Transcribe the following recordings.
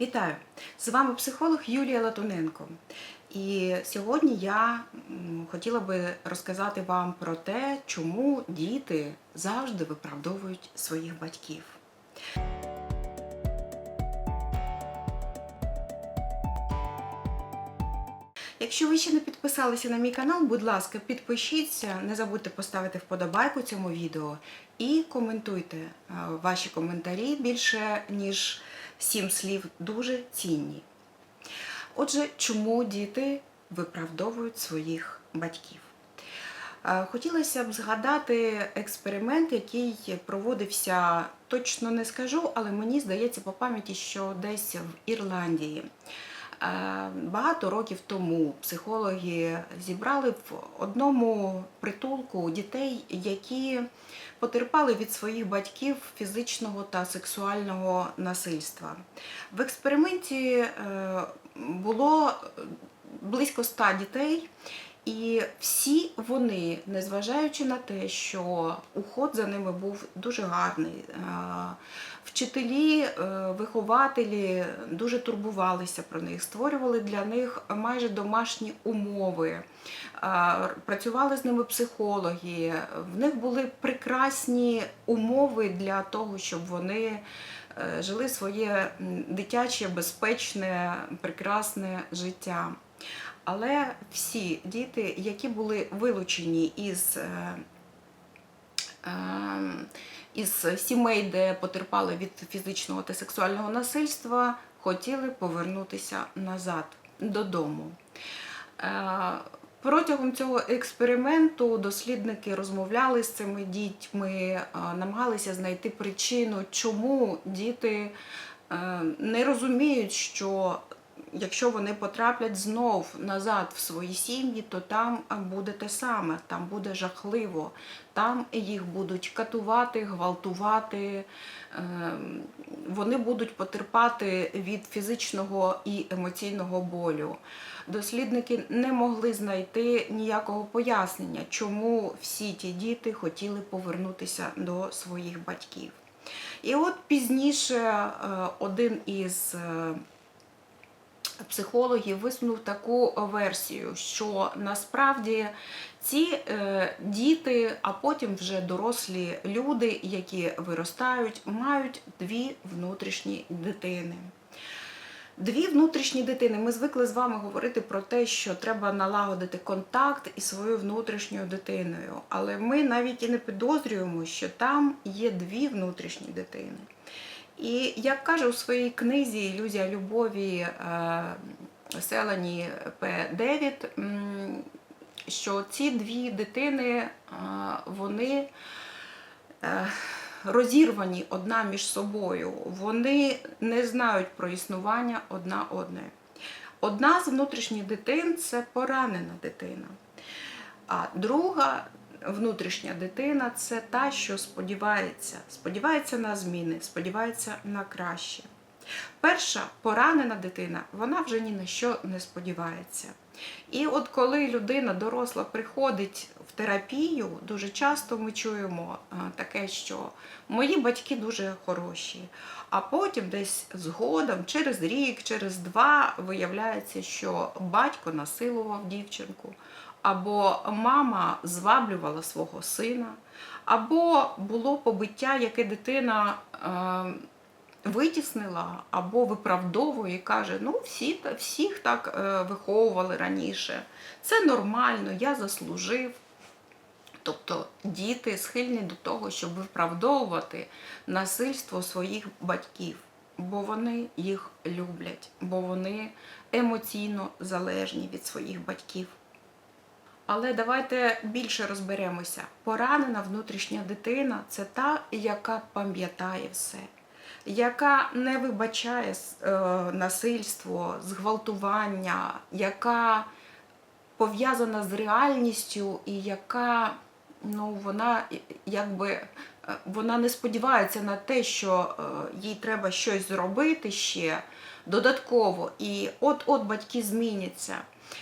Вітаю! З вами психолог Юлія Латуненко. І сьогодні я хотіла би розказати вам про те, чому діти завжди виправдовують своїх батьків. Якщо ви ще не підписалися на мій канал, будь ласка, підпишіться, не забудьте поставити вподобайку цьому відео і коментуйте. Е, Ваші коментарі більше ніж сім слів дуже цінні. Отже, чому діти виправдовують своїх батьків? Хотілося б згадати експеримент, який проводився, точно не скажу, але мені здається по пам'яті, що десь в Ірландії. Е, Багато років тому психологи зібрали в одному притулку дітей, які потерпали від своїх батьків фізичного та сексуального насильства. В експерименті е, було близько ста дітей, і всі вони, незважаючи на те, що уход за ними був дуже гарний, е, вчителі, е, вихователі дуже турбувалися про них, створювали для них майже домашні умови, е, працювали з ними психологи, в них були прекрасні умови для того, щоб вони жили своє дитяче, безпечне, прекрасне життя. Але всі діти, які були вилучені із, е, е, із сімей, де потерпали від фізичного та сексуального насильства, хотіли повернутися назад додому. Е, Протягом цього експерименту дослідники розмовляли з цими дітьми, намагалися знайти причину, чому діти не розуміють, що якщо вони потраплять знов назад в свої сім'ї, то там буде те саме, там буде жахливо, там їх будуть катувати, гвалтувати, ем, вони будуть потерпати від фізичного і емоційного болю. Дослідники не могли знайти ніякого пояснення, чому всі ті діти хотіли повернутися до своїх батьків. І от пізніше е, один із е, психологів висунув таку версію, що насправді ці е, діти, а потім вже дорослі люди, які виростають, мають дві внутрішні дитини. Дві внутрішні дитини. Ми звикли з вами говорити про те, що треба налагодити контакт із своєю внутрішньою дитиною. Але ми навіть і не підозрюємо, що там є дві внутрішні дитини. І як каже у своїй книзі Ілюзія любові е, Селані П. Девід, що ці дві дитини е, вони е, розірвані одна між собою, вони не знають про існування одна одної. Одна з внутрішніх дитин це поранена дитина. А друга внутрішня дитина це та, що сподівається, сподівається на зміни, сподівається на краще. Перша поранена дитина, вона вже ні на що не сподівається. І от коли людина доросла приходить в терапію, дуже часто ми чуємо таке, що мої батьки дуже хороші. А потім десь згодом, через рік, через два, виявляється, що батько насилував дівчинку, або мама зваблювала свого сина, або було побиття, яке дитина. Е, витіснила або виправдовує і каже: ну, всі, всіх так е, виховували раніше. Це нормально, я заслужив. Тобто діти схильні до того, щоб виправдовувати насильство своїх батьків, бо вони їх люблять, бо вони емоційно залежні від своїх батьків. Але давайте більше розберемося. Поранена внутрішня дитина це та, яка пам'ятає все, яка не вибачає е, насильство, зґвалтування, яка пов'язана з реальністю і яка ну, вона якби е, вона не сподівається на те, що е, їй треба щось зробити ще додатково, і от-от батьки зміняться.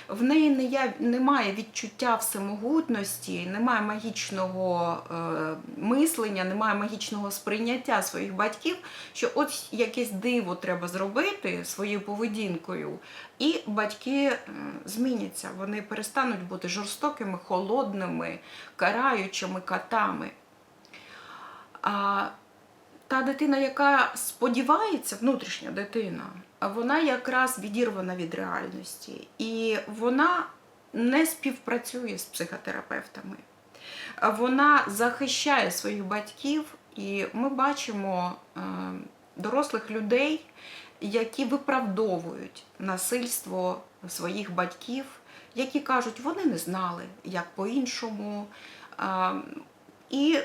В неї не є, немає відчуття всемогутності, немає магічного е, мислення, немає магічного сприйняття своїх батьків, що от якесь диво треба зробити своєю поведінкою, і батьки е, зміняться. Вони перестануть бути жорстокими, холодними, караючими котами. А та дитина, яка сподівається, внутрішня дитина, вона якраз відірвана від реальності. І вона не співпрацює з психотерапевтами. Вона захищає своїх батьків, і ми бачимо е, дорослих людей, які виправдовують насильство своїх батьків, які кажуть, вони не знали, як по-іншому. І,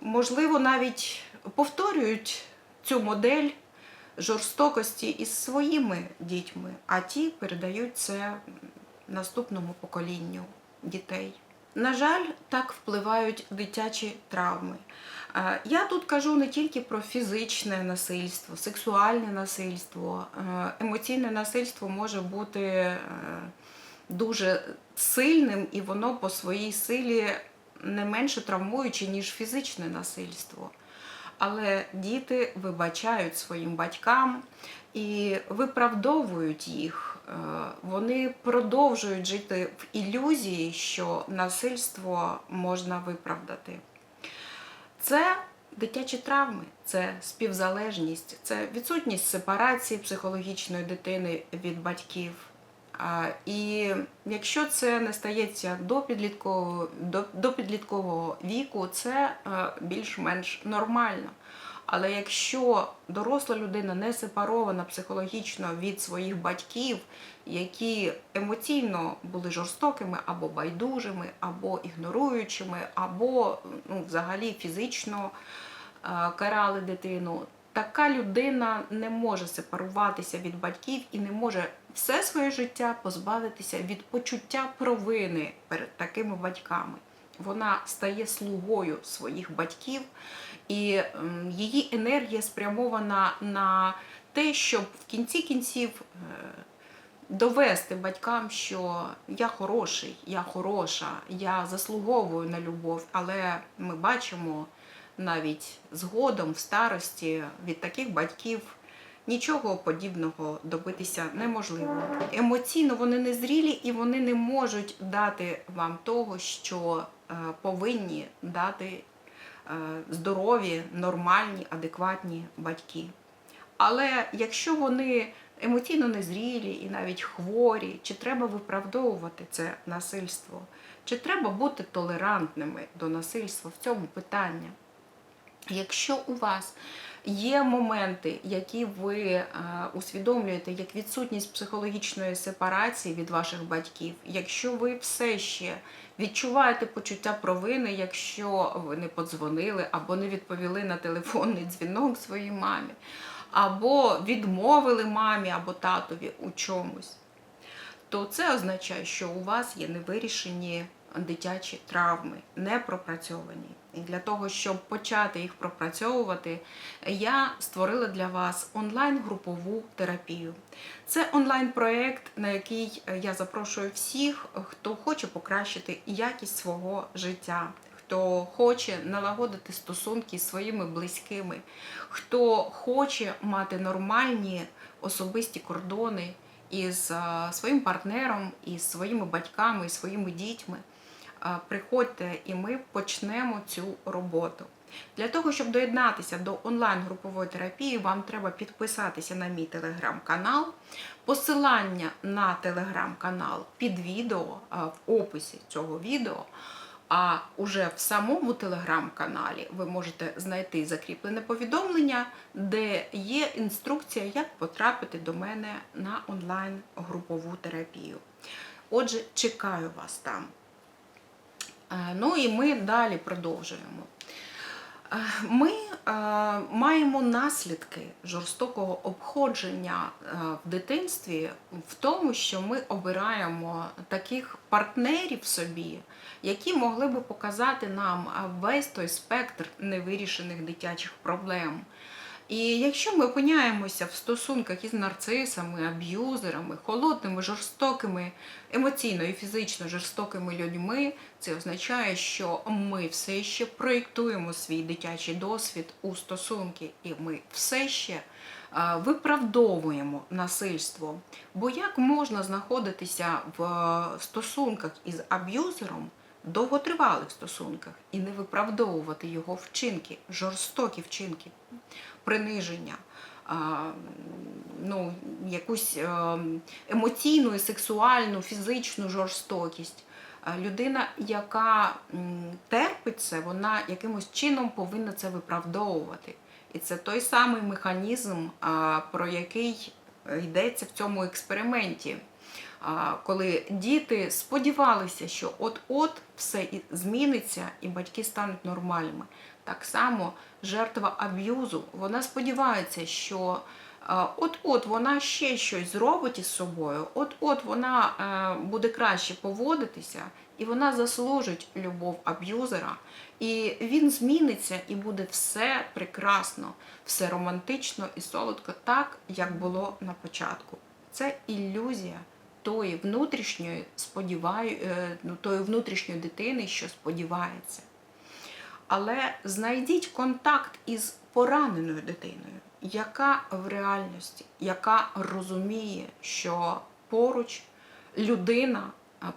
можливо, навіть повторюють цю модель жорстокості із своїми дітьми, а ті передають це наступному поколінню дітей. На жаль, так впливають дитячі травми. Е, Я тут кажу не тільки про фізичне насильство, сексуальне насильство, Е, емоційне насильство може бути е, дуже сильним, і воно по своїй силі не менше травмуюче, ніж фізичне насильство. Але діти вибачають своїм батькам і виправдовують їх. Е, Вони продовжують жити в ілюзії, що насильство можна виправдати. Це дитячі травми, це співзалежність, це відсутність сепарації психологічної дитини від батьків. І якщо це не стається до підліткового, до, до підліткового віку, це е, більш-менш нормально. Але якщо доросла людина не сепарована психологічно від своїх батьків, які емоційно були жорстокими або байдужими, або ігноруючими, або ну, взагалі фізично е, карали дитину, така людина не може сепаруватися від батьків і не може все своє життя позбавитися від почуття провини перед такими батьками. Вона стає слугою своїх батьків, і її енергія спрямована на те, щоб в кінці кінців е, довести батькам, що я хороший, я хороша, я заслуговую на любов, але ми бачимо навіть згодом в старості від таких батьків нічого подібного добитися неможливо. Емоційно вони не зрілі і вони не можуть дати вам того, що е, повинні дати е, здорові, нормальні, адекватні батьки. Але якщо вони емоційно незрілі і навіть хворі, чи треба виправдовувати це насильство, чи треба бути толерантними до насильства в цьому питанні? Якщо у вас є моменти, які ви е, усвідомлюєте як відсутність психологічної сепарації від ваших батьків, якщо ви все ще відчуваєте почуття провини, якщо ви не подзвонили або не відповіли на телефонний дзвінок своїй мамі, або відмовили мамі або татові у чомусь, то це означає, що у вас є невирішені дитячі травми, не пропрацьовані. Для того, щоб почати їх пропрацьовувати, я створила для вас онлайн-групову терапію. Це онлайн-проєкт, на який я запрошую всіх, хто хоче покращити якість свого життя. Хто хоче налагодити стосунки з своїми близькими, хто хоче мати нормальні особисті кордони із своїм партнером, із своїми батьками, із своїми дітьми, приходьте і ми почнемо цю роботу. Для того, щоб доєднатися до онлайн-групової терапії, вам треба підписатися на мій телеграм-канал. Посилання на телеграм-канал під відео в описі цього відео. А уже в самому телеграм-каналі ви можете знайти закріплене повідомлення, де є інструкція, як потрапити до мене на онлайн-групову терапію. Отже, чекаю вас там. Е, Ну і ми далі продовжуємо. Е, Ми е, маємо наслідки жорстокого обходження в дитинстві в тому, що ми обираємо таких партнерів собі, які могли би показати нам весь той спектр невирішених дитячих проблем. І якщо ми опиняємося в стосунках із нарцисами, аб'юзерами, холодними, жорстокими, емоційно і фізично жорстокими людьми, це означає, що ми все ще проєктуємо свій дитячий досвід у стосунки, і ми все ще е, виправдовуємо насильство. Бо як можна знаходитися в е, стосунках із аб'юзером, довготривалих стосунках і не виправдовувати його вчинки, жорстокі вчинки, приниження, ну, якусь е, емоційну, сексуальну, фізичну жорстокість. Людина, яка терпить це, вона якимось чином повинна це виправдовувати. І це той самий механізм, про який йдеться в цьому експерименті. Коли діти сподівалися, що от-от все зміниться і батьки стануть нормальними. Так само жертва аб'юзу, вона сподівається, що от-от вона ще щось зробить із собою, от-от вона е, буде краще поводитися, і вона заслужить любов аб'юзера. І він зміниться, і буде все прекрасно, все романтично і солодко, так, як було на початку. Це ілюзія тої внутрішньої сподіваю, е, ну, тої внутрішньої дитини, що сподівається. Але знайдіть контакт із пораненою дитиною, яка в реальності, яка розуміє, що поруч людина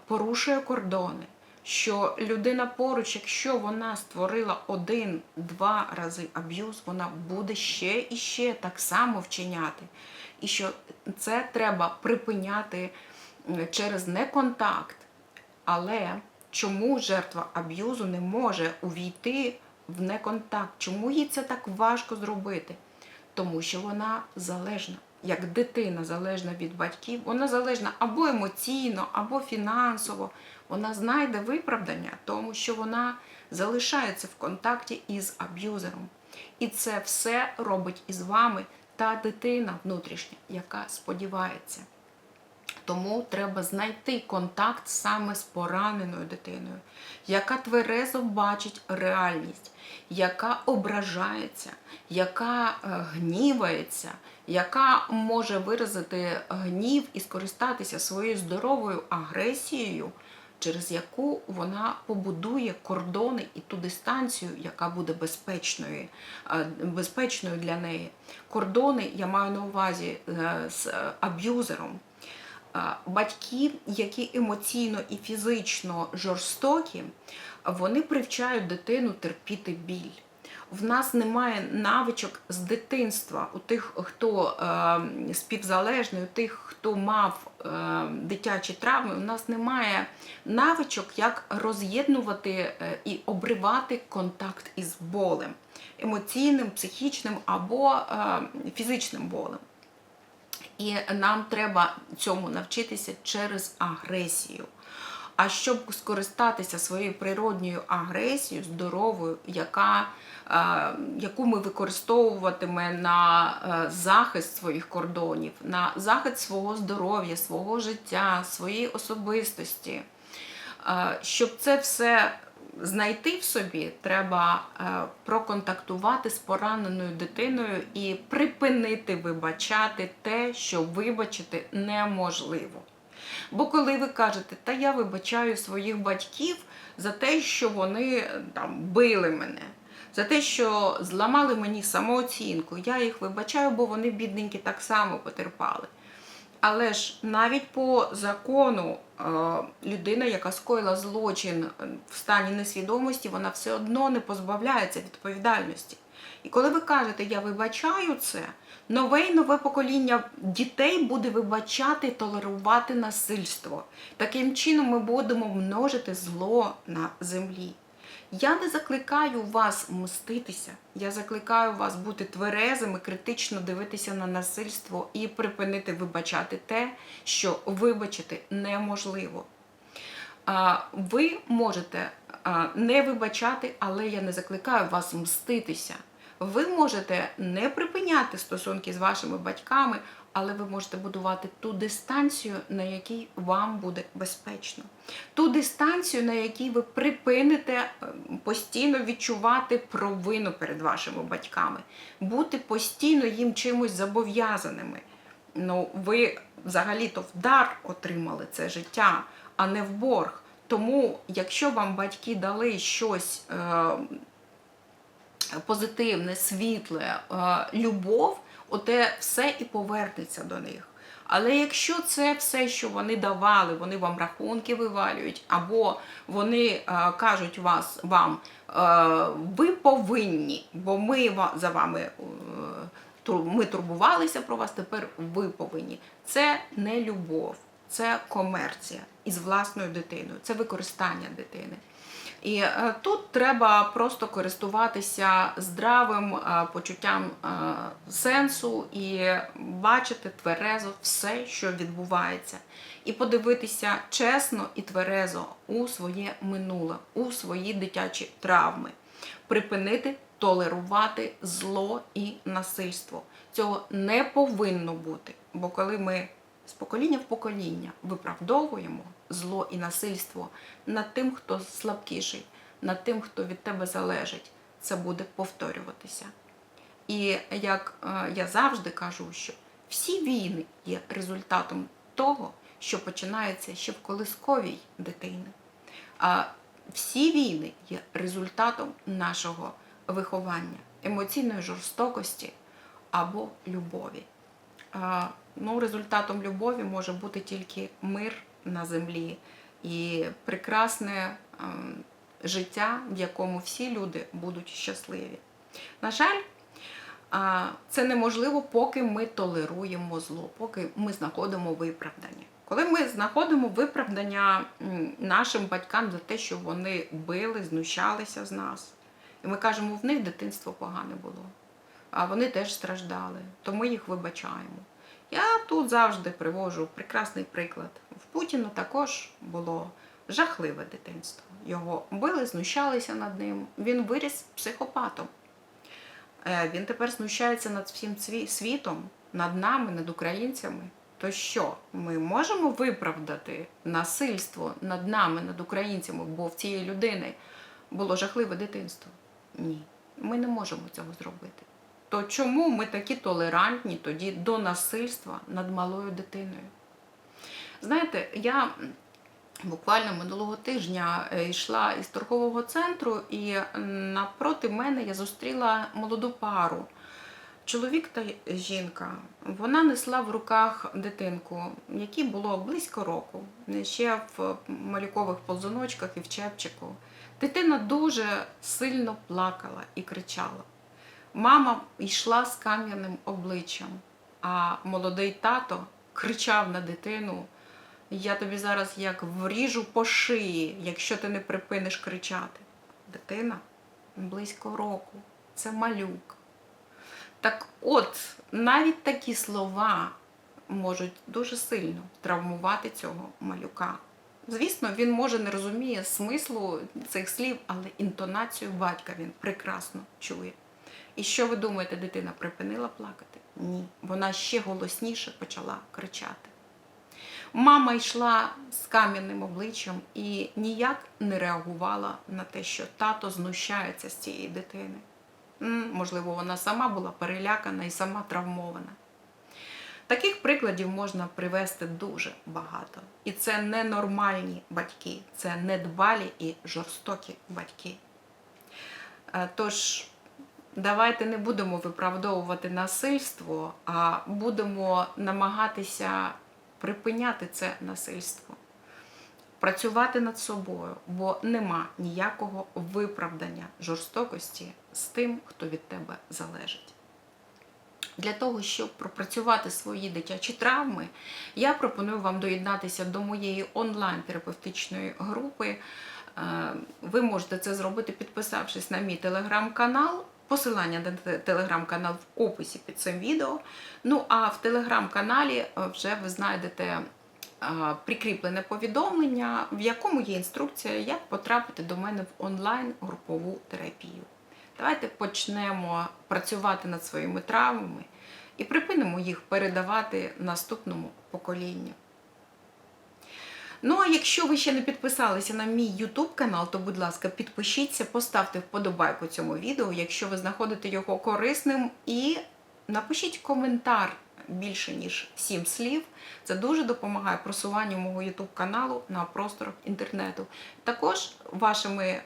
порушує кордони, що людина поруч, якщо вона створила один-два рази аб'юз, вона буде ще і ще так само вчиняти. І що це треба припиняти через неконтакт. Але чому жертва аб'юзу не може увійти в неконтакт? Чому їй це так важко зробити? Тому що вона залежна. Як дитина залежна від батьків, вона залежна або емоційно, або фінансово. Вона знайде виправдання, тому що вона залишається в контакті із аб'юзером. І це все робить із вами та дитина внутрішня, яка сподівається. Тому треба знайти контакт саме з пораненою дитиною, яка тверезо бачить реальність, яка ображається, яка е, гнівається, яка може виразити гнів і скористатися своєю здоровою агресією, через яку вона побудує кордони і ту дистанцію, яка буде безпечною, е, безпечною для неї. Кордони я маю на увазі е, з аб'юзером. Батьки, які емоційно і фізично жорстокі, вони привчають дитину терпіти біль. В нас немає навичок з дитинства у тих, хто е, співзалежний, у тих, хто мав е, дитячі травми. У нас немає навичок, як роз'єднувати е, і обривати контакт із болем емоційним, психічним або е, фізичним болем. І нам треба цьому навчитися через агресію. А щоб скористатися своєю природньою агресією, здоровою, яка, е, яку ми використовуватиме на е, захист своїх кордонів, на захист свого здоров'я, свого життя, своєї особистості, е, щоб це все знайти в собі, треба е, проконтактувати з пораненою дитиною і припинити вибачати те, що вибачити неможливо. Бо коли ви кажете, та я вибачаю своїх батьків за те, що вони е, там били мене, за те, що зламали мені самооцінку, я їх вибачаю, бо вони бідненькі так само потерпали. Але ж навіть по закону людина, яка скоїла злочин е, в стані несвідомості, вона все одно не позбавляється відповідальності. І коли ви кажете, я вибачаю це, нове і нове покоління дітей буде вибачати толерувати насильство. Таким чином ми будемо множити зло на землі. Я не закликаю вас мститися. Я закликаю вас бути тверезими, критично дивитися на насильство і припинити вибачати те, що вибачити неможливо. Ви можете не вибачати, але я не закликаю вас мститися. Ви можете не припиняти стосунки з вашими батьками, але ви можете будувати ту дистанцію, на якій вам буде безпечно. Ту дистанцію, на якій ви припините е, постійно відчувати провину перед вашими батьками, бути постійно їм чимось зобов'язаними. Ну, ви взагалі-то в дар отримали це життя, а не в борг. Тому, якщо вам батьки дали щось е, позитивне, світле, е, любов, оте все і повернеться до них. Але якщо це все, що вони давали, вони вам рахунки вивалюють, або вони е, кажуть вас, вам, е, ви повинні, бо ми за вами ми турбувалися про вас, тепер ви повинні. Це не любов, це комерція із власною дитиною, це використання дитини. І е, тут треба просто користуватися здравим е, почуттям е, сенсу і бачити тверезо все, що відбувається, і подивитися чесно і тверезо у своє минуле, у свої дитячі травми, припинити толерувати зло і насильство. Цього не повинно бути. Бо коли ми з покоління в покоління виправдовуємо зло і насильство над тим, хто слабкіший, над тим, хто від тебе залежить, це буде повторюватися. І як е, я завжди кажу, що всі війни є результатом того, що починається ще в колисковій дитини. А всі війни є результатом нашого виховання, емоційної жорстокості або любові. Ну, результатом любові може бути тільки мир на землі і прекрасне життя, в якому всі люди будуть щасливі. На жаль, це неможливо, поки ми толеруємо зло, поки ми знаходимо виправдання. Коли ми знаходимо виправдання нашим батькам за те, що вони били, знущалися з нас, і ми кажемо, в них дитинство погане було, а вони теж страждали, то ми їх вибачаємо. Я тут завжди привожу прекрасний приклад. В Путіна також було жахливе дитинство. Його били, знущалися над ним. Він виріс психопатом. Е, Він тепер знущається над всім світом, над нами, над українцями. То що, ми можемо виправдати насильство над нами, над українцями, бо в цієї людини було жахливе дитинство? Ні, ми не можемо цього зробити. То чому ми такі толерантні тоді до насильства над малою дитиною? Знаєте, я буквально минулого тижня е, йшла із торгового центру, і напроти мене я зустріла молоду пару. Чоловік та жінка. Вона несла в руках дитинку, якій було близько року, ще в малюкових ползуночках і в чепчику. Дитина дуже сильно плакала і кричала. Мама йшла з кам'яним обличчям, а молодий тато кричав на дитину: Я тобі зараз як вріжу по шиї, якщо ти не припиниш кричати. Дитина близько року, це малюк. Так от, навіть такі слова можуть дуже сильно травмувати цього малюка. Звісно, він може не розуміє смислу цих слів, але інтонацію батька він прекрасно чує. І що ви думаєте, дитина припинила плакати? Ні. Вона ще голосніше почала кричати. Мама йшла з кам'яним обличчям і ніяк не реагувала на те, що тато знущається з цієї дитини. Можливо, вона сама була перелякана і сама травмована. Таких прикладів можна привести дуже багато. І це не нормальні батьки, це недбалі і жорстокі батьки. Е, Тож давайте не будемо виправдовувати насильство, а будемо намагатися припиняти це насильство, працювати над собою, бо нема ніякого виправдання жорстокості з тим, хто від тебе залежить. Для того, щоб пропрацювати свої дитячі травми, я пропоную вам доєднатися до моєї онлайн-терапевтичної групи. Е, Ви можете це зробити, підписавшись на мій телеграм-канал. Посилання на телеграм-канал в описі під цим відео. Ну а в телеграм-каналі е, вже ви знайдете е, прикріплене повідомлення, в якому є інструкція, як потрапити до мене в онлайн групову терапію. Давайте почнемо працювати над своїми травмами і припинимо їх передавати наступному поколінню. Ну а якщо ви ще не підписалися на мій YouTube канал, то будь ласка, підпишіться, поставте вподобайку цьому відео, якщо ви знаходите його корисним, і напишіть коментар більше ніж 7 слів. Це дуже допомагає просуванню мого YouTube каналу на просторах інтернету. Також вашими е,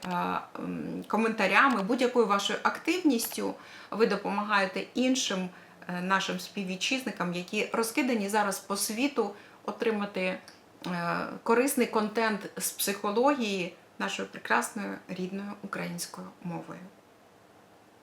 коментарями, будь-якою вашою активністю ви допомагаєте іншим е, нашим співвітчизникам, які розкидані зараз по світу, отримати корисний контент з психології нашою прекрасною рідною українською мовою.